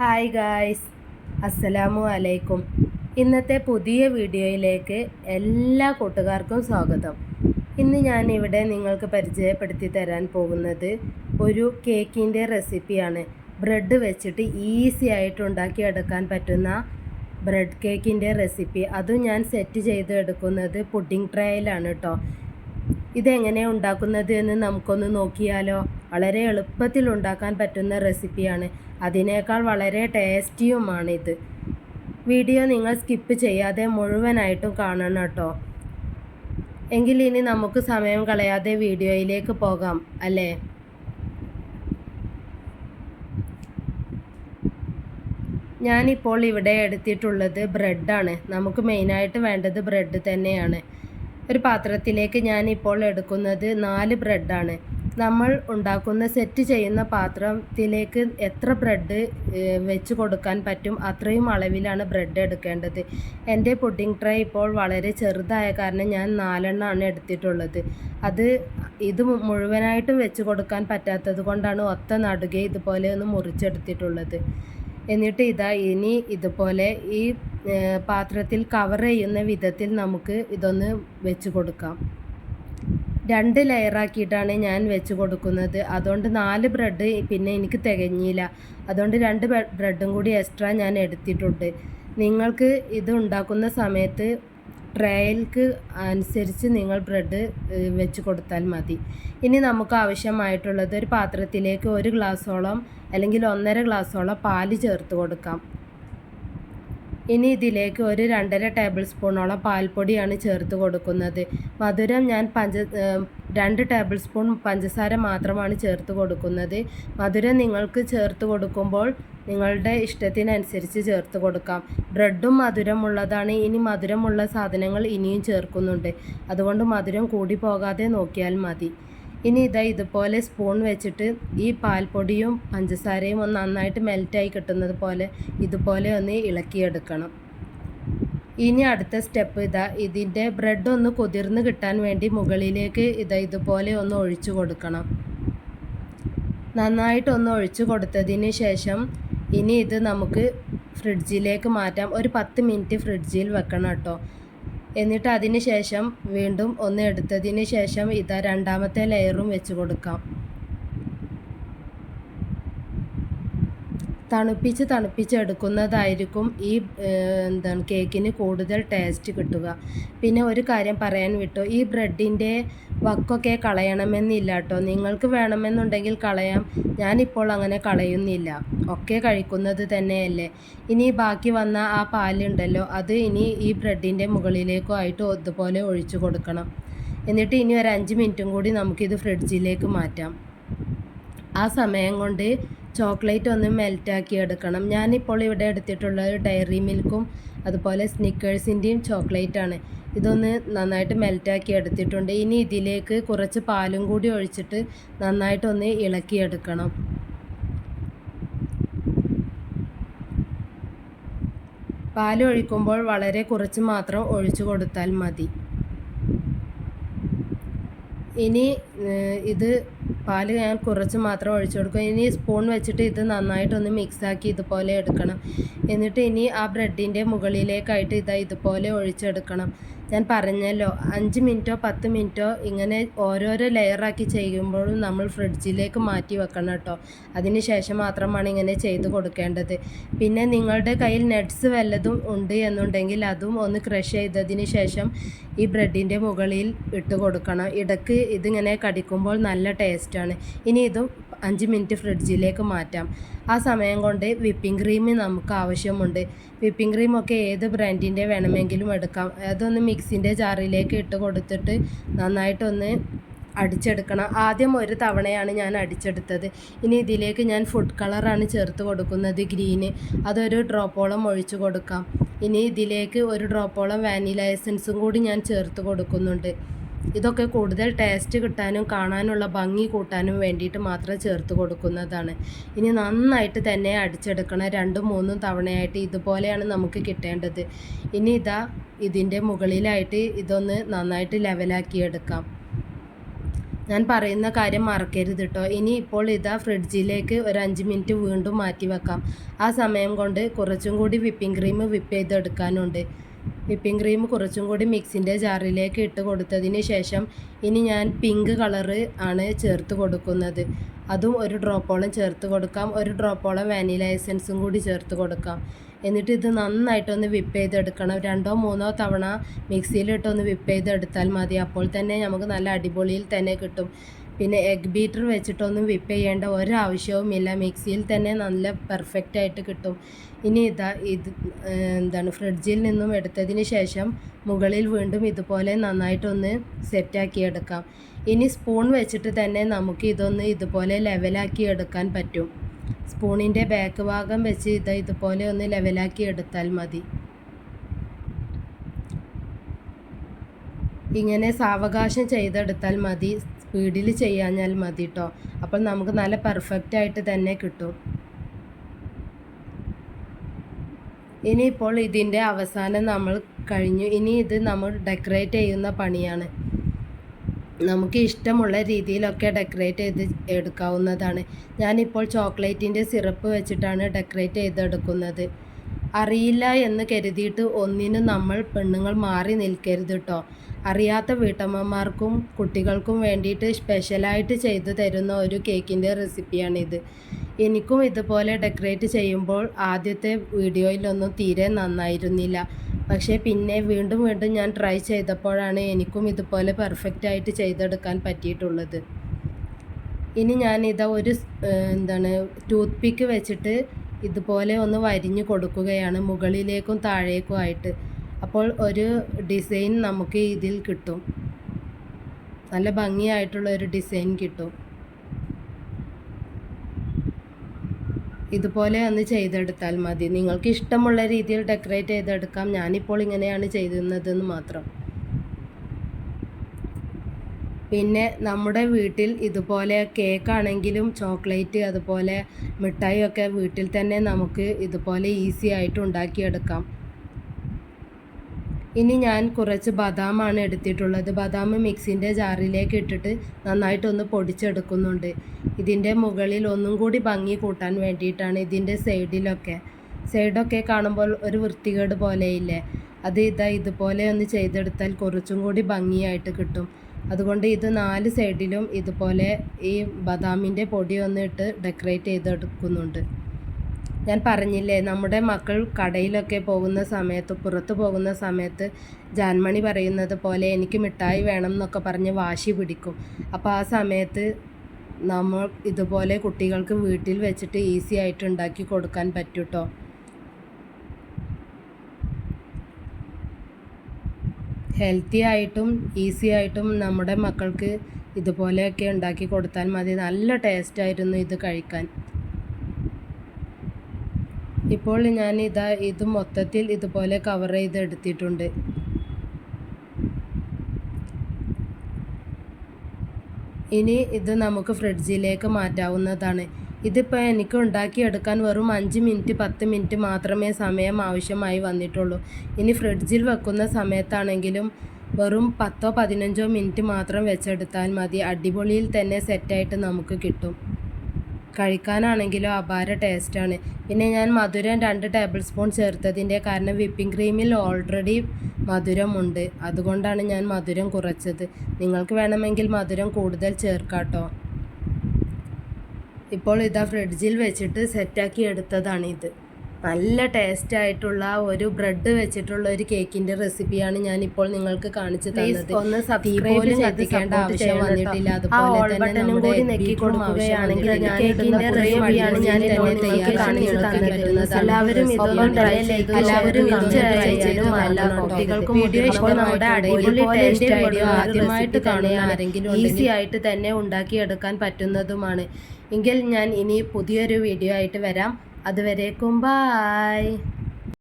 Hi guys അസ്സലാമു അലൈക്കും ഇന്നത്തെ പുതിയ വീഡിയോയിലേക്ക് എല്ലാ കൂട്ടുകാർക്കും സ്വാഗതം. ഇന്ന് ഞാൻ ഇവിടെ നിങ്ങൾക്ക് പരിചയപ്പെടുത്തി തരാൻ പോകുന്നത് ഒരു കേക്കിന്റെ റെസിപ്പിയാണ്. ബ്രെഡ് വെച്ചിട്ട് ഈസി ആയിട്ട് ഉണ്ടാക്കിയെടുക്കാൻ പറ്റുന്ന ബ്രെഡ് കേക്കിന്റെ റെസിപ്പി. അതും ഞാൻ സെറ്റ് ചെയ്ത് എടുക്കുന്നത് പുഡിംഗ് ട്രയലാണ് കേട്ടോ ഇതെങ്ങനെ ഉണ്ടാക്കുന്നത് എന്ന് നമുക്കൊന്ന് നോക്കിയാലോ? വളരെ എളുപ്പത്തിൽ ഉണ്ടാക്കാൻ പറ്റുന്ന റെസിപ്പിയാണ്. അതിനേക്കാൾ വളരെ ടേസ്റ്റിയുമാണിത്. വീഡിയോ നിങ്ങൾ സ്കിപ്പ് ചെയ്യാതെ മുഴുവനായിട്ടും കാണണം കേട്ടോ. എങ്കിൽ ഇനി നമുക്ക് സമയം കളയാതെ വീഡിയോയിലേക്ക് പോകാം അല്ലേ? ഞാനിപ്പോൾ ഇവിടെ എടുത്തിട്ടുള്ളത് ബ്രെഡാണ്. നമുക്ക് മെയിനായിട്ട് വേണ്ടത് ബ്രെഡ് തന്നെയാണ്. ഒരു പാത്രത്തിലേക്ക് ഞാനിപ്പോൾ എടുക്കുന്നത് നാല് ബ്രെഡാണ്. നമ്മൾ ഉണ്ടാക്കുന്ന സെറ്റ് ചെയ്യുന്ന പാത്രത്തിലേക്ക് എത്ര ബ്രെഡ് വെച്ച് കൊടുക്കാൻ പറ്റും? അത്രയും അളവിലാണ് ബ്രെഡ് എടുക്കേണ്ടത്. എന്റെ പുഡിംഗ് ട്രേ ഇപ്പോൾ വളരെ ചെറുതായ കാരണം ഞാൻ നാലെണ്ണമാണ് എടുത്തിട്ടുള്ളത്. അത് ഇത് മുഴുവനായിട്ടും വെച്ച് കൊടുക്കാൻ പറ്റാത്തത് കൊണ്ടാണ് ഒത്ത നടുകെ ഇതുപോലെ ഒന്ന് മുറിച്ചെടുത്തിട്ടുള്ളത്. എന്നിട്ട് ഇതാ ഇനി ഇതുപോലെ ഈ പാത്രത്തിൽ കവർ ചെയ്യുന്ന വിധത്തിൽ നമുക്ക് ഇതൊന്ന് വെച്ച് കൊടുക്കാം. രണ്ട് ലെയറാക്കിയിട്ടാണ് ഞാൻ വെച്ച് കൊടുക്കുന്നത്. അതുകൊണ്ട് നാല് ബ്രെഡ് പിന്നെ എനിക്ക് തികഞ്ഞില്ല. അതുകൊണ്ട് രണ്ട് ബ്രെഡും കൂടി എക്സ്ട്രാ ഞാൻ എടുത്തിട്ടുണ്ട്. നിങ്ങൾക്ക് ഇത് ഉണ്ടാക്കുന്ന സമയത്ത് ട്രയൽക്ക് അനുസരിച്ച് നിങ്ങൾ ബ്രെഡ് വെച്ച് കൊടുത്താൽ മതി. ഇനി നമുക്ക് ആവശ്യമായിട്ടുള്ളത് ഒരു പാത്രത്തിലേക്ക് ഒരു ഗ്ലാസ്സോളം അല്ലെങ്കിൽ ഒന്നര ഗ്ലാസ്സോളം പാൽ ചേർത്ത് കൊടുക്കാം. ഇനി ഇതിലേക്ക് ഒരു രണ്ടര ടേബിൾ സ്പൂണോളം പാൽപ്പൊടിയാണ് ചേർത്ത് കൊടുക്കുന്നത്. മധുരം ഞാൻ പഞ്ച രണ്ട് ടേബിൾ സ്പൂൺ പഞ്ചസാര മാത്രമാണ് ചേർത്ത് കൊടുക്കുന്നത്. മധുരം നിങ്ങൾക്ക് ചേർത്ത് കൊടുക്കുമ്പോൾ നിങ്ങളുടെ ഇഷ്ടത്തിനനുസരിച്ച് ചേർത്ത് കൊടുക്കാം. ബ്രെഡും മധുരമുള്ളതാണ് ഇനി മധുരമുള്ള സാധനങ്ങൾ ഇനിയും ചേർക്കുന്നുണ്ട്. അതുകൊണ്ട് മധുരം കൂടി പോകാതെ നോക്കിയാൽ മതി. ഇനി ഇതാ ഇതുപോലെ സ്പൂൺ വെച്ചിട്ട് ഈ പാൽപ്പൊടിയും പഞ്ചസാരയും ഒന്ന് നന്നായിട്ട് മെൽറ്റായി കിട്ടുന്നത് പോലെ ഇതുപോലെ ഒന്ന് ഇളക്കിയെടുക്കണം. ഇനി അടുത്ത സ്റ്റെപ്പ് ഇതാ ഇതിന്റെ ബ്രെഡ് ഒന്ന് കുതിർന്ന് കിട്ടാൻ വേണ്ടി മുകളിലേക്ക് ഇതാ ഇതുപോലെ ഒന്ന് ഒഴിച്ചു കൊടുക്കണം. നന്നായിട്ടൊന്ന് ഒഴിച്ചു കൊടുത്തതിന് ശേഷം ഇനി ഇത് നമുക്ക് ഫ്രിഡ്ജിലേക്ക് മാറ്റാം. ഒരു പത്ത് മിനിറ്റ് ഫ്രിഡ്ജിൽ വെക്കണം കേട്ടോ. എന്നിട്ട് അതിന് ശേഷം വീണ്ടും ഒന്ന് എടുത്തതിന് ശേഷം ഇതാ രണ്ടാമത്തെ ലെയറും വെച്ച് കൊടുക്കാം. തണുപ്പിച്ച് തണുപ്പിച്ച് എടുക്കുന്നതായിരിക്കും ഈ എന്താണ് കേക്കിന് കൂടുതൽ ടേസ്റ്റ് കിട്ടുക. പിന്നെ ഒരു കാര്യം പറയാൻ വിട്ടു. ഈ ബ്രെഡിന്റെ വക്കൊക്കെ കളയണമെന്നില്ല കേട്ടോ നിങ്ങൾക്ക് വേണമെന്നുണ്ടെങ്കിൽ കളയാം. ഞാനിപ്പോൾ അങ്ങനെ കളയുന്നില്ല. ഒക്കെ കഴിക്കുന്നത് തന്നെയല്ലേ. ഇനി ബാക്കി വന്ന ആ പാലുണ്ടല്ലോ. അത് ഇനി ഈ ബ്രെഡിന്റെ മുകളിലേക്കും ആയിട്ട് ഒതുപോലെ ഒഴിച്ചു കൊടുക്കണം. എന്നിട്ട് ഇനി ഒരു അഞ്ച് മിനിറ്റും കൂടി നമുക്കിത് ഫ്രിഡ്ജിലേക്ക് മാറ്റാം. ആ സമയം കൊണ്ട് ചോക്ലേറ്റ് ഒന്ന് മെൽറ്റാക്കി എടുക്കണം. ഞാനിപ്പോൾ ഇവിടെ എടുത്തിട്ടുള്ളത് ഡയറി മിൽക്കും അതുപോലെ സ്നിക്കേഴ്സിന്റെയും ചോക്ലേറ്റാണ്. ഇതൊന്ന് നന്നായിട്ട് മെൽറ്റാക്കി എടുത്തിട്ടുണ്ട്. ഇനി ഇതിലേക്ക് കുറച്ച് പാലും കൂടി ഒഴിച്ചിട്ട് നന്നായിട്ടൊന്ന് ഇളക്കിയെടുക്കണം പാൽ ഒഴിക്കുമ്പോൾ വളരെ കുറച്ച് മാത്രം ഒഴിച്ചു കൊടുത്താൽ മതി. ഇനി ഇത് പാൽ ഞാൻ കുറച്ച് മാത്രം ഒഴിച്ചു കൊടുക്കും. ഇനി സ്പൂൺ വെച്ചിട്ട് ഇത് നന്നായിട്ടൊന്ന് മിക്സാക്കി ഇതുപോലെ എടുക്കണം. എന്നിട്ട് ഇനി ആ ബ്രെഡിന്റെ മുകളിലേക്കായിട്ട് ഇതാ ഇതുപോലെ ഒഴിച്ചെടുക്കണം. ഞാൻ പറഞ്ഞല്ലോ അഞ്ച് മിനിറ്റോ പത്ത് മിനിറ്റോ ഇങ്ങനെ ഓരോരോ ലെയറാക്കി ചെയ്യുമ്പോഴും നമ്മൾ ഫ്രിഡ്ജിലേക്ക് മാറ്റി വെക്കണം കേട്ടോ. അതിന് ശേഷം മാത്രമാണ് ഇങ്ങനെ ചെയ്ത് കൊടുക്കേണ്ടത്. പിന്നെ നിങ്ങളുടെ കയ്യിൽ നട്ട്സ് വല്ലതും ഉണ്ട് എന്നുണ്ടെങ്കിൽ അതും ഒന്ന് ക്രഷ് ചെയ്തതിന് ശേഷം ഈ ബ്രെഡിന്റെ മുകളിൽ ഇട്ട് കൊടുക്കണം. ഇടയ്ക്ക് ഇതിങ്ങനെ കടിക്കുമ്പോൾ നല്ല ടേസ്റ്റാണ് ഇനി ഇതും അഞ്ച് മിനിറ്റ് ഫ്രിഡ്ജിലേക്ക് മാറ്റാം. ആ സമയം കൊണ്ട് വിപ്പിംഗ് ക്രീം നമുക്ക് ആവശ്യമുണ്ട്. വിപ്പിംഗ് ക്രീമൊക്കെ ഏത് ബ്രാൻഡിന്റെ വേണമെങ്കിലും എടുക്കാം. അതൊന്ന് മിക്സിന്റെ ജാറിലേക്ക് ഇട്ട് കൊടുത്തിട്ട് നന്നായിട്ടൊന്ന് അടിച്ചെടുക്കണം. ആദ്യം ഒരു തവണയാണ് ഞാൻ അടിച്ചെടുത്തത്. ഇനി ഇതിലേക്ക് ഞാൻ ഫുഡ് കളറാണ് ചേർത്ത് കൊടുക്കുന്നത് ഗ്രീന് അതൊരു ഡ്രോപ്പോളം ഒഴിച്ചു കൊടുക്കാം. ഇനി ഇതിലേക്ക് ഒരു ഡ്രോപ്പോളം വാനില എസൻസും കൂടി ഞാൻ ചേർത്ത് കൊടുക്കുന്നുണ്ട്. ഇതൊക്കെ കൂടുതൽ ടേസ്റ്റ് കിട്ടാനും കാണാനുള്ള ഭംഗി കൂട്ടാനും വേണ്ടിയിട്ട് മാത്രം ചേർത്ത് കൊടുക്കുന്നതാണ്. ഇനി നന്നായിട്ട് തന്നെ അടിച്ചെടുക്കണം രണ്ടും മൂന്നും തവണയായിട്ട് ഇതുപോലെയാണ് നമുക്ക് കിട്ടേണ്ടത്. ഇനി ഇതാ ഇതിന്റെ മുകളിലായിട്ട് ഇതൊന്ന് നന്നായിട്ട് ലെവലാക്കി എടുക്കാം. ഞാൻ പറയുന്ന കാര്യം മറക്കരുത് കേട്ടോ ഇനി ഇപ്പോൾ ഇതാ ഫ്രിഡ്ജിലേക്ക് ഒരു അഞ്ച് മിനിറ്റ് വീണ്ടും മാറ്റി വെക്കാം. ആ സമയം കൊണ്ട് കുറച്ചും കൂടി വിപ്പിംഗ് ക്രീം വിപ്പ് ചെയ്തെടുക്കാനുണ്ട്. വിപ്പിംഗ് ക്രീം കുറച്ചും കൂടി മിക്സിന്റെ ജാറിലേക്ക് ഇട്ട് കൊടുത്തതിന് ശേഷം ഇനി ഞാൻ പിങ്ക് കളറ് ആണ് ചേർത്ത് കൊടുക്കുന്നത്. അതും ഒരു ഡ്രോപ്പോളം ചേർത്ത് കൊടുക്കാം. ഒരു ഡ്രോപ്പോളം വാനില എസൻസും കൂടി ചേർത്ത് കൊടുക്കാം. എന്നിട്ട് ഇത് നന്നായിട്ടൊന്ന് വിപ്പ് ചെയ്തെടുക്കണം. രണ്ടോ മൂന്നോ തവണ മിക്സിയിലിട്ടൊന്ന് വിപ്പ് ചെയ്തെടുത്താൽ മതി. അപ്പോൾ തന്നെ നമുക്ക് നല്ല അടിപൊളിയിൽ തന്നെ കിട്ടും. പിന്നെ എഗ് ബീറ്റർ വെച്ചിട്ടൊന്നും വിപ്പ് ചെയ്യേണ്ട ഒരാവശ്യവുമില്ല മിക്സിയിൽ തന്നെ നല്ല പെർഫെക്റ്റ് ആയിട്ട് കിട്ടും. ഇനി ഇതാ ഇത് എന്താണ് ഫ്രിഡ്ജിൽ നിന്നും എടുത്തതിന് ശേഷം മുകളിൽ വീണ്ടും ഇതുപോലെ നന്നായിട്ടൊന്ന് സെറ്റാക്കി എടുക്കാം. ഇനി സ്പൂൺ വെച്ചിട്ട് തന്നെ നമുക്ക് ഇതൊന്ന് ഇതുപോലെ ലെവലാക്കി എടുക്കാൻ പറ്റും. സ്പൂണിന്റെ ബാക്ക് ഭാഗം വെച്ച് ഇത് ഇതുപോലെ ഒന്ന് ലെവലാക്കി എടുത്താൽ മതി. ഇങ്ങനെ സാവകാശം ചെയ്തെടുത്താൽ മതി. സ്പീഡിൽ ചെയ്യാഞ്ഞാൽ മതി കേട്ടോ അപ്പോൾ നമുക്ക് നല്ല പെർഫെക്റ്റ് ആയിട്ട് തന്നെ കിട്ടും. ഇനിയിപ്പോൾ ഇതിന്റെ അവസാനം നമ്മൾ കഴിഞ്ഞു. ഇനി ഇത് നമ്മൾ ഡെക്കറേറ്റ് ചെയ്യുന്ന പണിയാണ്. നമുക്ക് ഇഷ്ടമുള്ള രീതിയിലൊക്കെ ഡെക്കറേറ്റ് ചെയ്ത് എടുക്കാവുന്നതാണ്. ഞാനിപ്പോൾ ചോക്ലേറ്റിന്റെ സിറപ്പ് വെച്ചിട്ടാണ് ഡെക്കറേറ്റ് ചെയ്തെടുക്കുന്നത്. അറിയില്ല എന്ന് കരുതിയിട്ട് ഒന്നിനും നമ്മൾ പെണ്ണുങ്ങൾ മാറി നിൽക്കരുത് കേട്ടോ അറിയാത്ത വീട്ടമ്മമാർക്കും കുട്ടികൾക്കും വേണ്ടിയിട്ട് സ്പെഷ്യലായിട്ട് ചെയ്തു തരുന്ന ഒരു കേക്കിന്റെ റെസിപ്പിയാണിത് എനിക്കും ഇതുപോലെ ഡെക്കറേറ്റ് ചെയ്യുമ്പോൾ ആദ്യത്തെ വീഡിയോയിലൊന്നും തീരെ നന്നായിരുന്നില്ല. പക്ഷേ പിന്നെ വീണ്ടും വീണ്ടും ഞാൻ ട്രൈ ചെയ്തപ്പോഴാണ് എനിക്കും ഇതുപോലെ പെർഫെക്റ്റ് ആയിട്ട് ചെയ്തെടുക്കാൻ പറ്റിയിട്ടുള്ളത്. ഇനി ഞാൻ ഞാനിതാ ഒരു എന്താണ് ടൂത്ത് പിക്ക് വെച്ചിട്ട് ഇതുപോലെ ഒന്ന് വരിഞ്ഞു കൊടുക്കുകയാണ് മുകളിലേക്കും താഴേക്കും ആയിട്ട്. അപ്പോൾ ഒരു ഡിസൈൻ നമുക്ക് ഇതിൽ കിട്ടും. നല്ല ഭംഗിയായിട്ടുള്ള ഒരു ഡിസൈൻ കിട്ടും. ഇതുപോലെ ഒന്ന് ചെയ്തെടുത്താൽ മതി. നിങ്ങൾക്ക് ഇഷ്ടമുള്ള രീതിയിൽ ഡെക്കറേറ്റ് ചെയ്തെടുക്കാം. ഞാനിപ്പോൾ ഇങ്ങനെയാണ് ചെയ്തിരുന്നതെന്ന് മാത്രം. പിന്നെ നമ്മുടെ വീട്ടിൽ ഇതുപോലെ കേക്കാണെങ്കിലും ചോക്ലേറ്റ് അതുപോലെ മിഠായിയൊക്കെ വീട്ടിൽ തന്നെ നമുക്ക് ഇതുപോലെ ഈസി ആയിട്ട് ഉണ്ടാക്കിയെടുക്കാം. ഇനി ഞാൻ കുറച്ച് ബദാമാണ് എടുത്തിട്ടുള്ളത്. ബദാം മിക്സിന്റെ ജാറിലേക്ക് ഇട്ടിട്ട് നന്നായിട്ടൊന്ന് പൊടിച്ചെടുക്കുന്നുണ്ട്. ഇതിന്റെ മുകളിൽ ഒന്നും കൂടി ഭംഗി കൂട്ടാൻ വേണ്ടിയിട്ടാണ് ഇതിന്റെ സൈഡിലൊക്കെ. സൈഡൊക്കെ കാണുമ്പോൾ ഒരു വൃത്തികേട് പോലെയില്ലേ? അത് ഇതാ ഇതുപോലെ ഒന്ന് ചെയ്തെടുത്താൽ കുറച്ചും കൂടി ഭംഗിയായിട്ട് കിട്ടും. അതുകൊണ്ട് ഇത് നാല് സൈഡിലും ഇതുപോലെ ഈ ബദാമിന്റെ പൊടി ഒന്ന് ഇട്ട് ഡെക്കറേറ്റ് ചെയ്തെടുക്കുന്നുണ്ട്. ഞാൻ പറഞ്ഞില്ലേ നമ്മുടെ മക്കൾ കടയിലൊക്കെ പോകുന്ന സമയത്ത് പുറത്ത് പോകുന്ന സമയത്ത് ജാൻമണി പറയുന്നത് പോലെ എനിക്ക് മിഠായി വേണം എന്നൊക്കെ പറഞ്ഞ് വാശി പിടിക്കും. അപ്പോൾ ആ സമയത്ത് നമ്മൾ ഇതുപോലെ കുട്ടികൾക്ക് വീട്ടിൽ വെച്ചിട്ട് ഈസി ആയിട്ട് ഉണ്ടാക്കി കൊടുക്കാൻ പറ്റൂട്ടോ? ഹെൽത്തി ആയിട്ടും ഈസി ആയിട്ടും നമ്മുടെ മക്കൾക്ക് ഇതുപോലെയൊക്കെ ഉണ്ടാക്കി കൊടുത്താൽ മതി. നല്ല ടേസ്റ്റായിരുന്നു ഇത് കഴിക്കാൻ. ഇപ്പോൾ ഞാൻ ഇതാ ഇത് മൊത്തത്തിൽ ഇതുപോലെ കവർ ചെയ്ത് എടുത്തിട്ടുണ്ട് ഇനി ഇത് നമുക്ക് ഫ്രിഡ്ജിലേക്ക് മാറ്റാവുന്നതാണ്. ഇതിപ്പോൾ എനിക്ക് ഉണ്ടാക്കിയെടുക്കാൻ വെറും അഞ്ച് മിനിറ്റ് പത്ത് മിനിറ്റ് മാത്രമേ സമയം ആവശ്യമായി വന്നിട്ടുള്ളൂ. ഇനി ഫ്രിഡ്ജിൽ വെക്കുന്ന സമയത്താണെങ്കിലും വെറും പത്തോ പതിനഞ്ചോ മിനിറ്റ് മാത്രം വെച്ചെടുത്താൽ മതി. അടിപൊളിയിൽ തന്നെ സെറ്റായിട്ട് നമുക്ക് കിട്ടും. കഴിക്കാനാണെങ്കിലോ അപാര ടേസ്റ്റാണ്. പിന്നെ ഞാൻ മധുരം രണ്ട് ടേബിൾ സ്പൂൺ ചേർത്തതിന്റെ കാരണം വിപ്പിംഗ് ക്രീമിൽ ഓൾറെഡി മധുരമുണ്ട്. അതുകൊണ്ടാണ് ഞാൻ മധുരം കുറച്ചത്. നിങ്ങൾക്ക് വേണമെങ്കിൽ മധുരം കൂടുതൽ ചേർക്കാട്ടോ. ഇപ്പോൾ ഇതാ ഫ്രിഡ്ജിൽ വെച്ചിട്ട് സെറ്റാക്കി എടുത്തതാണിത്. നല്ല ടേസ്റ്റ് ആയിട്ടുള്ള ഒരു ബ്രെഡ് വെച്ചിട്ടുള്ള ഒരു കേക്കിന്റെ റെസിപ്പിയാണ് ഞാൻ ഇപ്പോൾ നിങ്ങൾക്ക് കാണിച്ചു തന്നത്. ഒന്ന് സബ്സ്ക്രൈബ് ആവശ്യം വന്നിട്ടില്ല. അതുപോലെ തന്നെ നെക്കി കൊടുക്കുകയാണെങ്കിൽ കേക്കിന്റെ റെസിപ്പിയാണ് ഞാൻ നിങ്ങൾക്ക് കാണിച്ചു തന്നിട്ടുള്ളത് എല്ലാവരും ഇതൊന്നും ട്രൈ ചെയ്തു എല്ലാവരും കുട്ടികൾക്കും വീഡിയോ ഇപ്പോൾ നമ്മുടെ അടിപൊളി ടേസ്റ്റ് വീഡിയോ ആദ്യമായിട്ട് കാണുന്ന ആരെങ്കിലും ഈസി ആയിട്ട് തന്നെ ഉണ്ടാക്കി എടുക്കാൻ പറ്റുന്നതുമാണ്. എങ്കിൽ ഞാൻ ഇനി പുതിയൊരു വീഡിയോ ആയിട്ട് വരാം. അതുവരേക്കും ബായ്